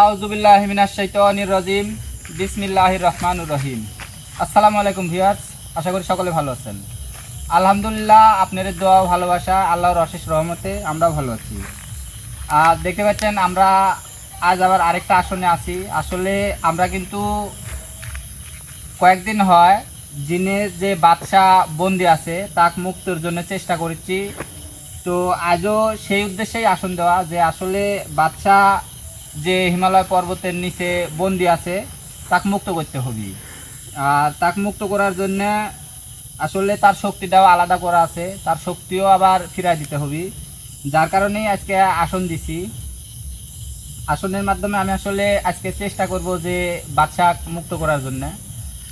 আউজুবিল্লাহ মিনাশ শাইতানির রাজিম। বিসমিল্লাহির রহমানুর রহিম। আসসালামু আলাইকুম ভিউয়ার্স, আশা করি সকলে ভালো আছেন। আলহামদুলিল্লাহ, আপনাদের দোয়া ভালোবাসা, আল্লাহর অশেষ রহমতে আমরাও ভালো আছি। আর দেখতে পাচ্ছেন, আমরা আজ আবার আরেকটা আসনে আছি। আসলে আমরা কিন্তু কয়েকদিন হয় জিনের যে বাচ্চা বন্দি আছে, তাক মুক্তর জন্য চেষ্টা করেছি। তো আজও সেই উদ্দেশ্যেই আসন দেওয়া যে আসলে বাচ্চা যে হিমালয় পর্বতের নিচে বন্দি আছে তাক মুক্ত করতে হবে। আর তাক মুক্ত করার জন্য আসলে তার শক্তিটাও আলাদা করা আছে তার শক্তিও আবার ফিরাই দিতে হবে। যার কারণেই আজকে আসন দিছি। আসনের মাধ্যমে আমি আসলে আজকে চেষ্টা করব যে বাচ্চা মুক্ত করার জন্য।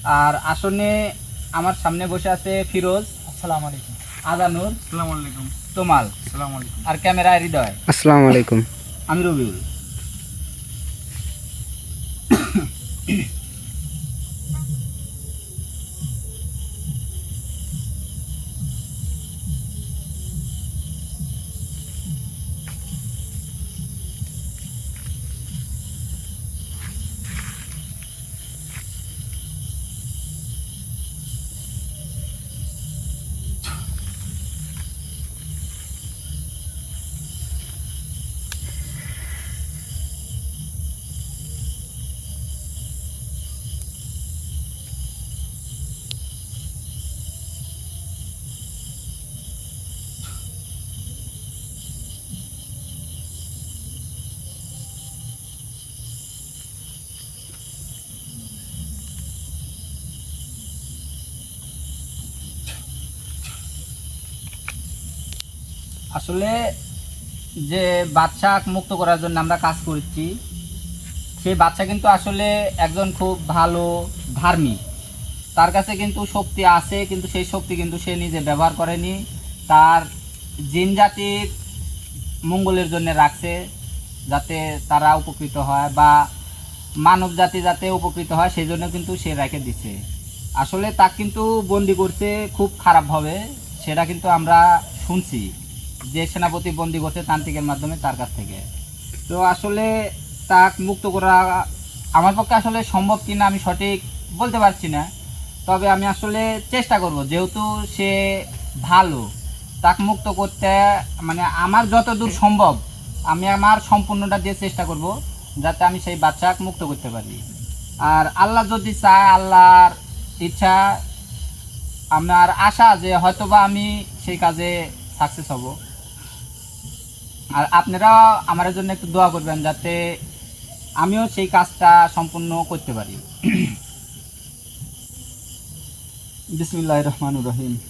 আর আসনে আমার সামনে বসে আছে ফিরোজ। আসসালামু আলাইকুম। আদানুর। আসসালামু আলাইকুম। তোমাল। আসসালামু আলাইকুম। আর ক্যামেরায় হৃদয়। আসসালামু আলাইকুম। আমি রবিউল। Mm-hmm. আসলে যে বাচ্চা মুক্ত করার জন্য আমরা কাজ করছি, সেই বাচ্চা কিন্তু আসলে একজন খুব ভালো ধার্মিক। তার কাছে কিন্তু শক্তি আছে, কিন্তু সেই শক্তি কিন্তু সে নিজে ব্যবহার করেনি। তার জিন জাতির মঙ্গলের জন্য রাখছে, যাতে তারা উপকৃত হয়, বা মানব জাতি যাতে উপকৃত হয়, সেই জন্য কিন্তু সে রেখে দিছে। আসলে তা কিন্তু বন্দি করছে খুব খারাপভাবে, সেটা কিন্তু আমরা শুনছি। যে সেনাপতি বন্দি করছে তান্ত্রিকের মাধ্যমে তার কাছ থেকে। তো আসলে তাক মুক্ত করা আমার পক্ষে আসলে সম্ভব কিনা আমি সঠিক বলতে পারছি না। তবে আমি আসলে চেষ্টা করব, যেহেতু সে ভালো, তাক মুক্ত করতে মানে আমার যতদূর সম্ভব আমি আমার সম্পূর্ণটা দিয়ে চেষ্টা করব, যাতে আমি সেই বাচ্চাক মুক্ত করতে পারি। আর আল্লাহ যদি চায়, আল্লাহর ইচ্ছা, আমার আশা যে হয়তোবা আমি সেই কাজে সাকসেস হব। আর আপনারা আমার জন্য একটু দোয়া করবেন যাতে আমিও সেই কাজটা সম্পূর্ণ করতে পারি। বিসমুল্লাহ রহমানুর রহিম।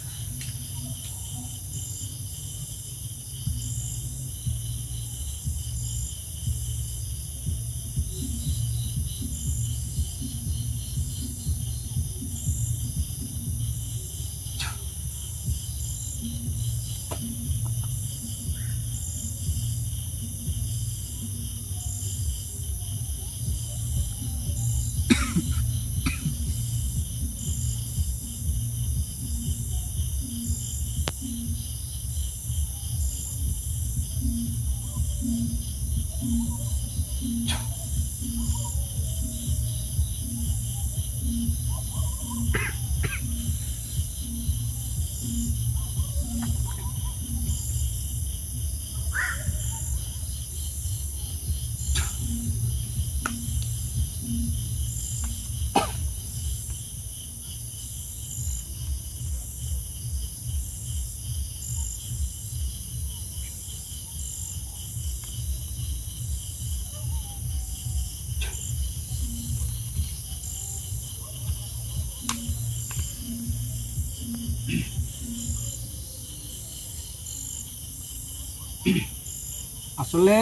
আসলে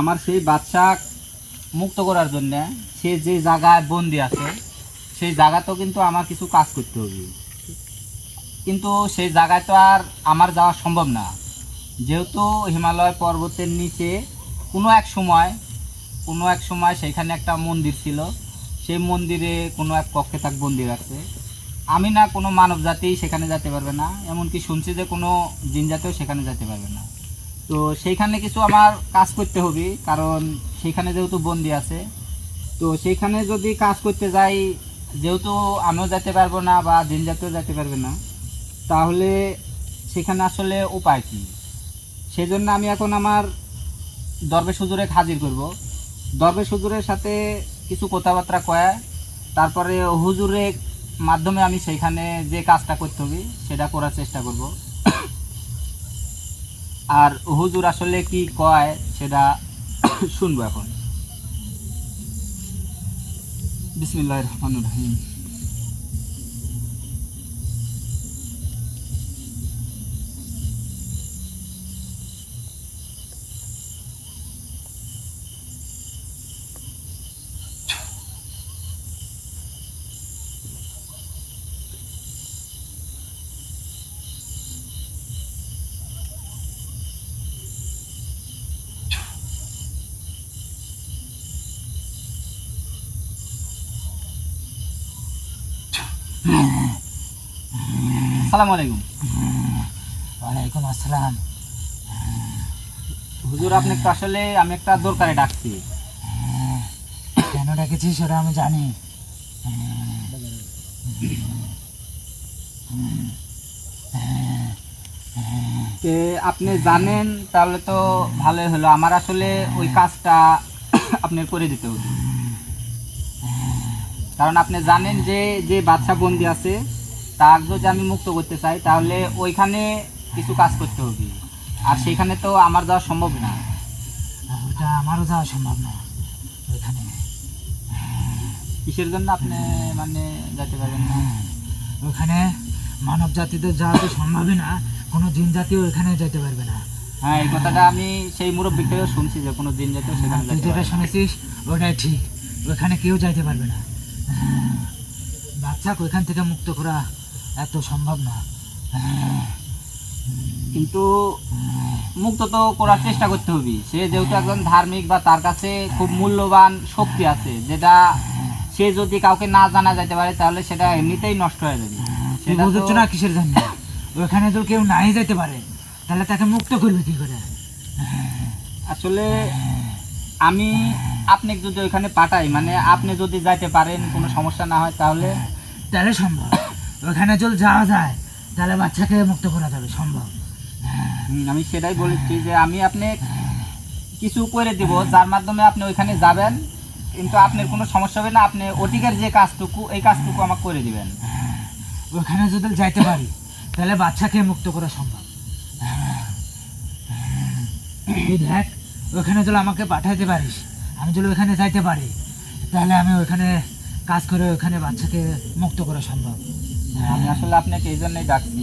আমার সেই বাচ্চা মুক্ত করার জন্য সে যে জায়গায় বন্দি আছে, সেই জায়গাতেও কিন্তু আমার কিছু কাজ করতে হবে। কিন্তু সেই জায়গায় তো আর আমার যাওয়া সম্ভব না। যেহেতু হিমালয় পর্বতের নিচে কোনো এক সময়, কোনো এক সময় সেখানে একটা মন্দির ছিল। সেই মন্দিরে কোনো এক কক্ষে তাক বন্দি রাখছে। আমি না কোনো মানব জাতি সেখানে যেতে পারবে না, এমনকি শুনছি যে কোনো জিন জাতিও সেখানে যেতে পারবে না। তো সেইখানে কিছু আমার কাজ করতে হবে, কারণ সেইখানে যেহেতু বন্দি আছে। তো সেইখানে যদি কাজ করতে যাই, যেহেতু আমিও যেতে পারব না বা জিন জাতিও যেতে পারবে না, তাহলে সেখানে আসলে উপায় কী? সেই জন্য আমি এখন আমার দরবেশ হুজুরে হাজির করব। দরবেশ হুজুরের সাথে কিছু কথাবার্তা কয়া, তারপরে হুজুরের মাধ্যমে আমি সেইখানে যে কাজটা করতে হবে, সেটা করার চেষ্টা করব। আর হুজুর আসলে কি কয় সেটা শুনব এখন। বিসমিল্লাহ রহমান রহিম। সালাম আলাইকুম। ওয়ালাইকুম আসসালাম। হুজুর আপনি আসলে আমি একটা দরকারে ডাকছি। কেন ডেকেছিস সেটা আমি জানি। আপনি জানেন তাহলে তো ভালোই হলো। আমার আসলে ওই কাজটা আপনার করে দিতে হবে। কারণ আপনি জানেন যে যে বাচ্চা বন্দি আছে তার যদি আমি মুক্ত করতে চাই তাহলে ওইখানে কিছু কাজ করতে হবে। আর সেখানে তো আমার যাওয়া সম্ভব না। ওটা আমারও যাওয়া সম্ভব না। ওইখানে। কিসের জন্য আপনি মানে যেতে পারবেন না? ওখানে মানব জাতিদের যাওয়া তো সম্ভবই না। কোনো জিন জাতিও ওখানে যেতে পারবে না। হ্যাঁ এই কথাটা আমি সেই মুরব্বী থেকেও শুনছি যে কোনো দিন যেতেও সেখানে যেতে যেটা শুনেছিস ওটাই ঠিক। ওখানে কেউ যাইতে পারবে না। বাচ্চাকে ওইখান থেকে মুক্ত করা এত সম্ভব না। কিন্তু মুক্ত তো করার চেষ্টা করতে হবে। সে যেহেতু একজন ধার্মিক বা তার কাছে খুব মূল্যবান শক্তি আছে যেটা সে যদি কাউকে না জানা যেতে পারে তাহলে সেটা এমনিতেই নষ্ট হয়ে যাবে। সেটা তো- না কিসের জন্য? ওখানে তো কেউ নাই যেতে পারে। তাহলে তাকে মুক্ত করবে কি করে? আসলে আমি আপনি যদি ওইখানে পাঠাই মানে আপনি যদি যাইতে পারেন কোনো সমস্যা না হয় তাহলে? তাহলে সম্ভব। ওখানে যদি যাওয়া যায় তাহলে বাচ্চাকে মুক্ত করা যাবে সম্ভব। হুম, আমি সেটাই বলেছি যে আমি আপনি কিছু করে দিব যার মাধ্যমে আপনি ওইখানে যাবেন কিন্তু আপনার কোনো সমস্যা হবে না আপনি ওটিকের যে কাজটুকু এই কাজটুকু আমাকে করে দিবেন। ওখানে যদি যাইতে পারি তাহলে বাচ্চাকে মুক্ত করা সম্ভব। দেখ ওখানে যদি আমাকে পাঠাইতে পারিস আমি যদি ওইখানে যাইতে পারি তাহলে আমি ওইখানে কাজ করে ওইখানে বাচ্চাকে মুক্ত করা সম্ভব। আমি আসলে আপনাকে এই জন্যই ডাকছি।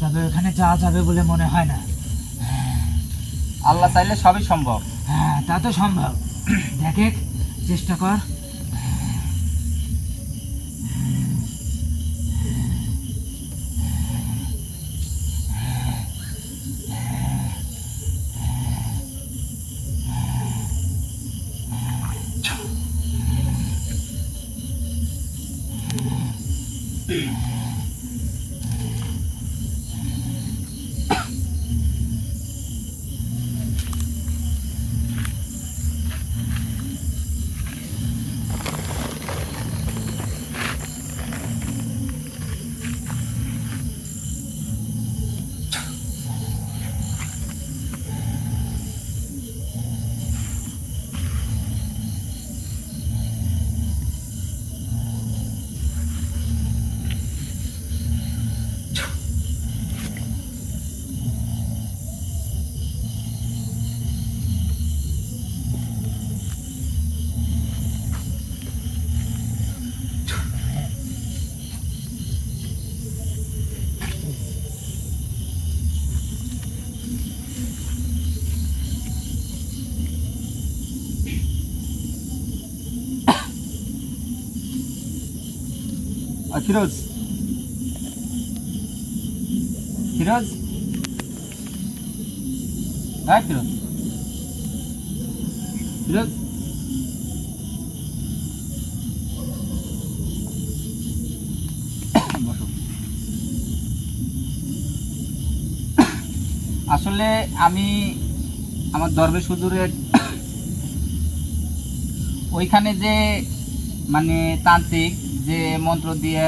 তবে ওখানে যাওয়া যাবে বলে মনে হয় না। আল্লাহ চাইলে সবই সম্ভব। হ্যাঁ তা তো সম্ভব। দেখে চেষ্টা কর। ফিরোজ। ফিরোজ? হ্যাঁ ফিরোজ। ফিরোজ? আসলে আমি আমার দরবেশ হুজুরের ওইখানে যে মানে তান্ত্রিক যে মন্ত্র দিয়ে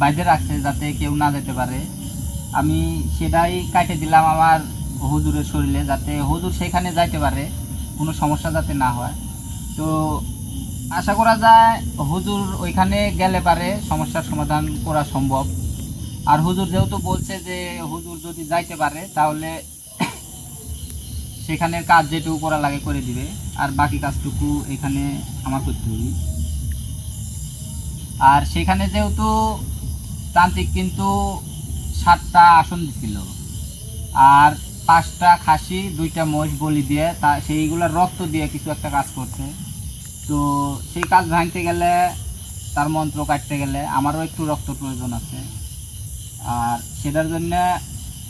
বাইরে রাখছে যাতে কেউ না যেতে পারে, আমি সেটাই কাটে দিলাম আমার হুজুরের শরীরে যাতে হুজুর সেখানে যাইতে পারে, কোনো সমস্যা যাতে না হয়। তো আশা করা যায় হুজুর ওইখানে গেলে পারে, সমস্যার সমাধান করা সম্ভব। আর হুজুর যেহেতু বলছে যে হুজুর যদি যাইতে পারে, তাহলে সেখানের কাজ যেটুকু করা লাগে করে দিবে, আর বাকি কাজটুকু এখানে আমার করতে হবে। আর সেখানে যেহেতু তান্ত্রিক কিন্তু সাতটা আসন দিছিল। আর পাঁচটা খাসি, দুইটা মোষ বলি দিয়ে তা সেইগুলোর রক্ত দিয়ে কিছু একটা কাজ করছে। তো সেই কাজ ভাঙতে গেলে তার মন্ত্র কাটতে গেলে আমারও একটু রক্ত প্রয়োজন আছে। আর সেটার জন্যে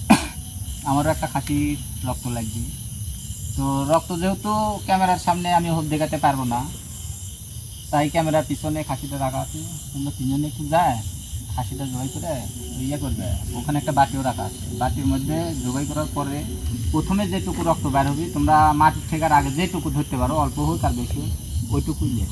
আমারও একটা খাসি রক্ত লাগবে। তো রক্ত যেহেতু ক্যামেরার সামনে আমি হোক দেখাতে পারব না। তাই ক্যামেরার পিছনে খাসিটা রাখা আছে। তোমরা তিনজনে একটু যায়, খাসিটা জবাই করে ইয়ে করবে। ওখানে একটা বাটিও রাখা আছে। বাটির মধ্যে জবাই করার পরে প্রথমে যেটুকু রক্ত বের হবে, তোমরা মাটির ঠেকার আগে যেটুকু ধরতে পারো, অল্প হোক আর বেশি হোক, ওইটুকুই নিয়ে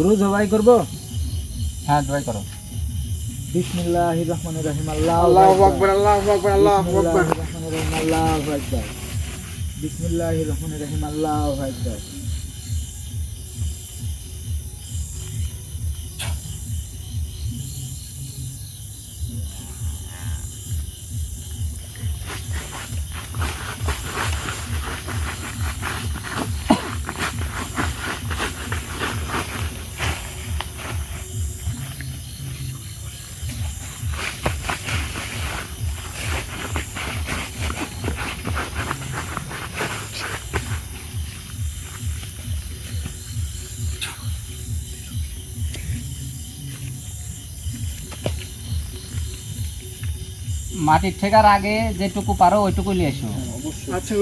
গুরু জবাই করব? হ্যাঁ জবাই করো। বিসমিল্লাহির রহমানির রহিম আল্লাহ আল্লাহু আকবার। আল্লাহু আকবার আল্লাহু আকবার। রহমানির রহিম আল্লাহু আকবার। বিসমিল্লাহির রহমানির রহিম আল্লাহু আকবার। মাটির ঠেকার আগে যেটুকু পারো ওইটুকু নিয়ে এসো। আচ্ছা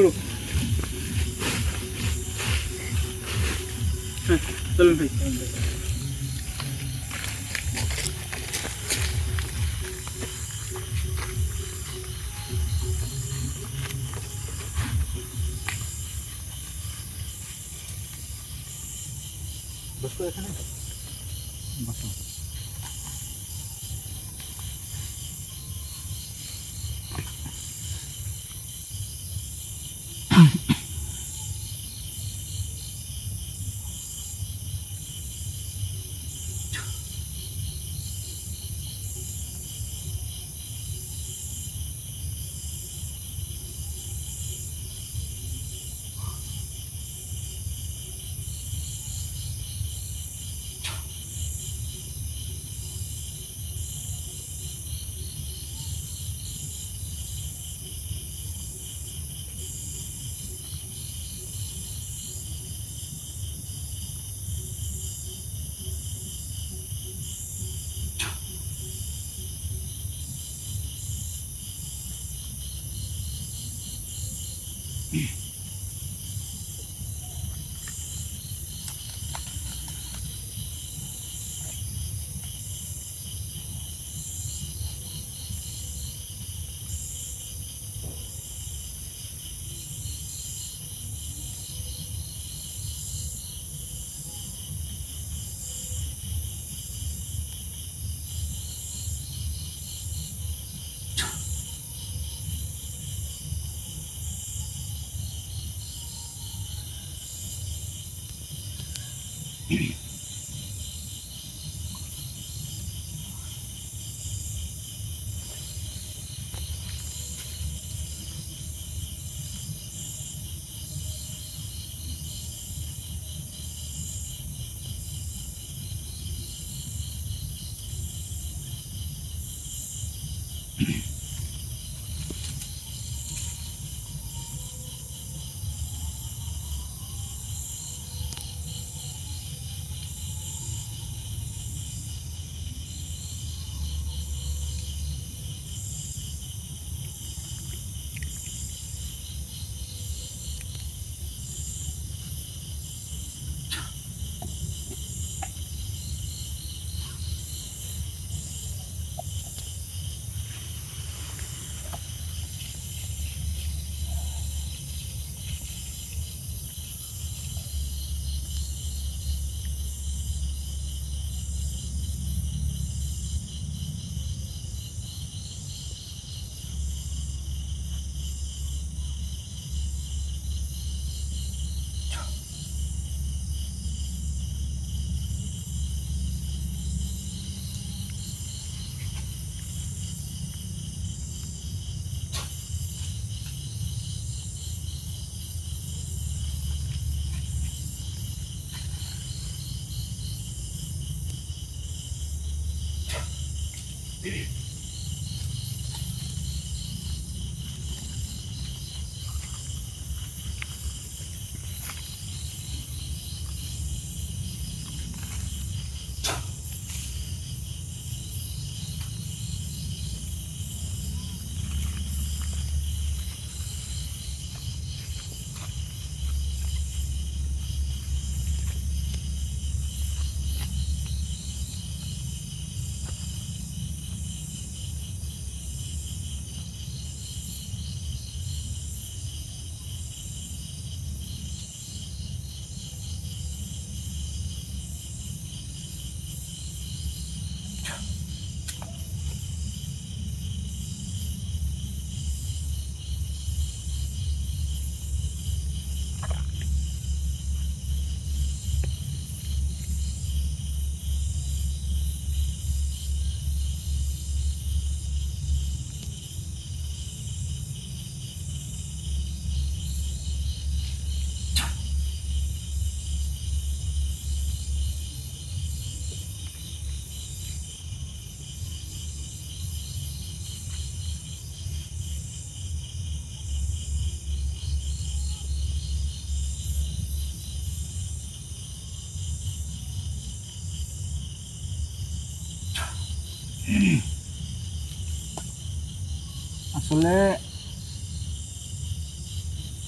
আসলে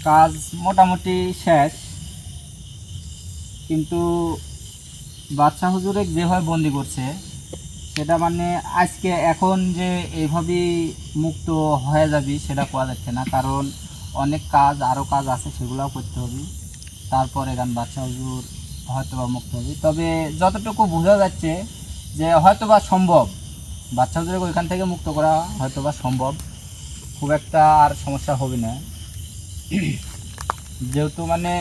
কাজ মোটামুটি শেষ, কিন্তু বাচ্চা হুজুরে যেভাবে বন্দি করছে, সেটা মানে আজকে এখন যে এইভাবেই মুক্ত হয়ে যাবি সেটা কোয়া যাচ্ছে না, কারণ অনেক কাজ আরও কাজ আছে সেগুলোও করতে হবে। তারপর এখান বাচ্চা হুজুর হয়তো বা মুক্ত হবে। তবে যতটুকু বোঝা যাচ্ছে যে হয়তো বা সম্ভব বাচ্চা হুজুরকে ওইখান থেকে মুক্ত করা হয়তো বা সম্ভব। খুব একটা আর সমস্যা হবে না। যেহেতু মানে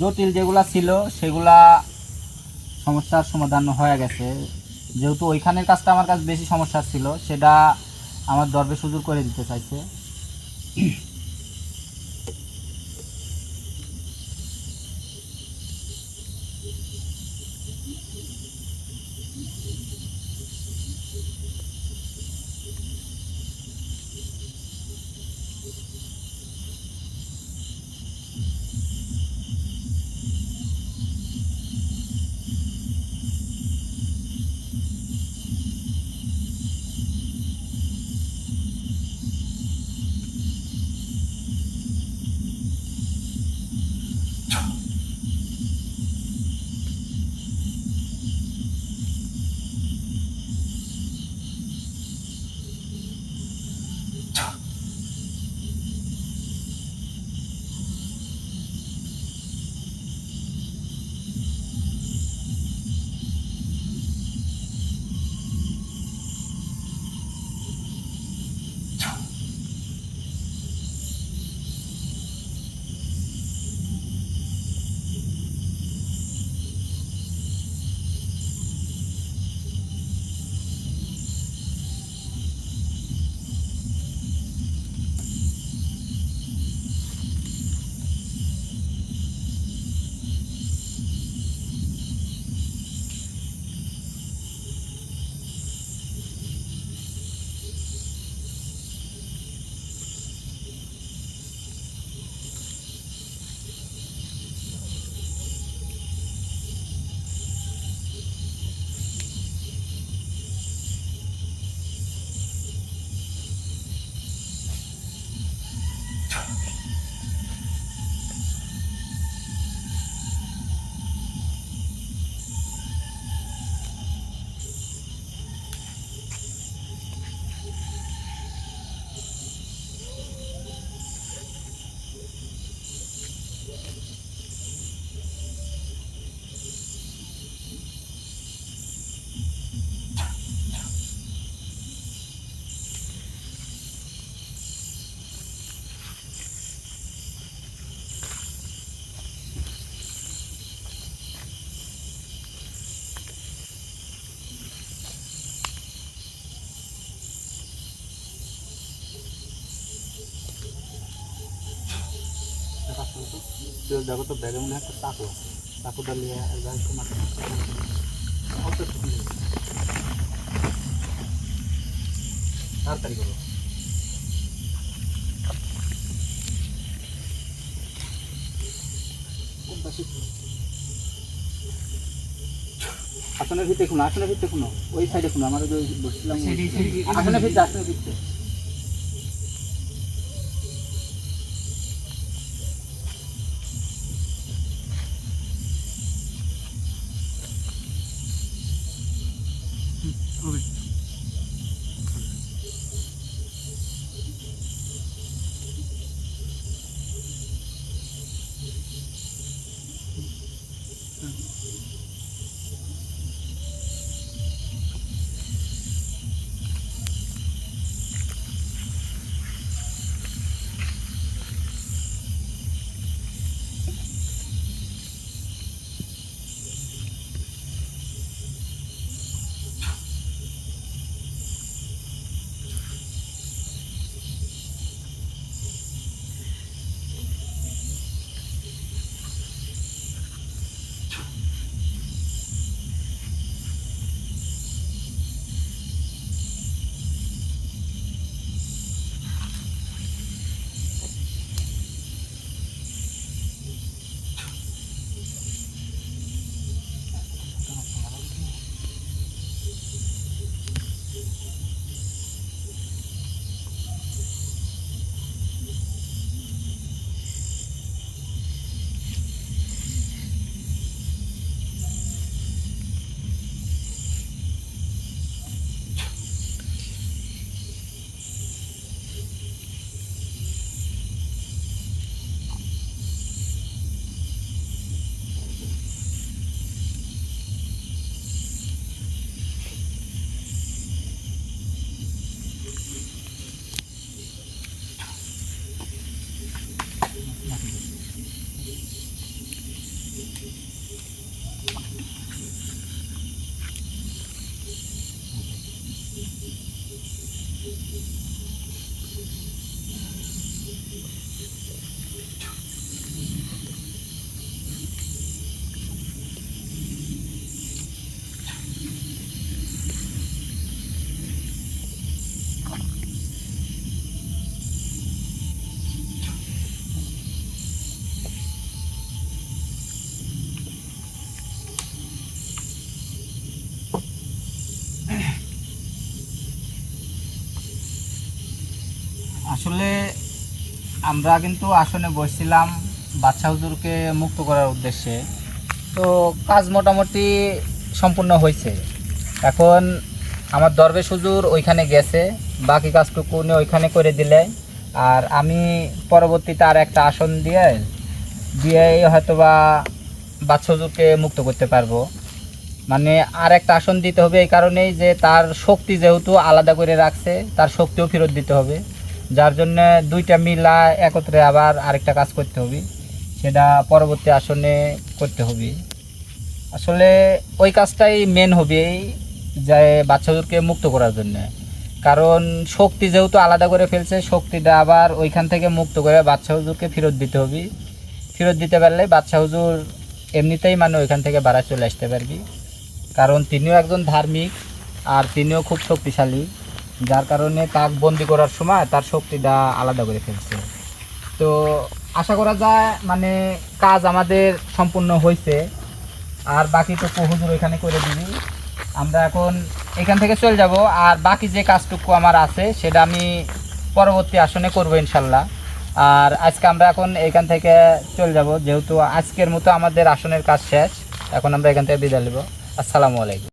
জটিল যেগুলা ছিল, সেগুলা সমস্যার সমাধান হয়ে গেছে। যেহেতু ওইখানের কাজটা আমার কাছে বেশি সমস্যা ছিল, সেটা আমার দরবে সুযোগ করে দিতে চাইছে। দেখো তো ব্যাগে মনে একটা চাকু আছে চাকুটা নিয়ে খুলে দিও। তাড়াতাড়ি করো। আসনের ভিতরে খুনো আসনের ভিতরে খুনো। ওই সাইডে যে বসছিলাম ওই- সেটি- আসনের ভিতরে আসনের ভিতরে। আমরা কিন্তু আসনে বসছিলাম বাচ্চা হুজুরকে মুক্ত করার উদ্দেশ্যে। তো কাজ মোটামুটি সম্পূর্ণ হয়েছে। এখন আমার দরবেশ হুজুর ওইখানে গেছে, বাকি কাজটুকু উনি ওইখানে করে দিলে। আর আমি পরবর্তীতে আর একটা আসন দিয়ে দিয়ে হয়তোবা বাচ্চা হুজুরকে মুক্ত করতে পারব। মানে আর একটা আসন দিতে হবে এই কারণেই যে তার শক্তি যেহেতু আলাদা করে রাখছে, তার শক্তিও ফেরত দিতে হবে। যার জন্য দুইটা মিলা একত্রে আবার আরেকটা কাজ করতে হবে। সেটা পরবর্তী আসনে করতে হবে। আসলে ওই কাজটাই মেন হবে যে বাচ্চাদেরকে মুক্ত করার জন্য। কারণ শক্তি যেহেতু আলাদা করে ফেলছে, শক্তিটা আবার ওইখান থেকে মুক্ত করে বাচ্চা হুজুরকে ফেরত দিতে হবে। ফেরত দিতে পারলে বাচ্চা হুজুর এমনিতেই মানে ওইখান থেকে বাড়া চলে আসতে পারবি। কারণ তিনিও একজন ধার্মিক আর তিনিও খুব শক্তিশালী। যার কারণে তাক বন্দি করার সময় তার শক্তিটা আলাদা করে ফেলছে। তো আশা করা যায় মানে কাজ আমাদের সম্পূর্ণ হয়েছে আর বাকিটুকু হুজুর এখানে করে দিবি। আমরা এখন এখান থেকে চলে যাব। আর বাকি যে কাজটুকু আমার আছে, সেটা আমি পরবর্তী আসনে করব ইনশাল্লাহ। আর আজকে আমরা এখন এখান থেকে চলে যাব। যেহেতু আজকের মতো আমাদের আসনের কাজ শেষ, এখন আমরা এখান থেকে বিদায় নেব। আসসালামু আলাইকুম।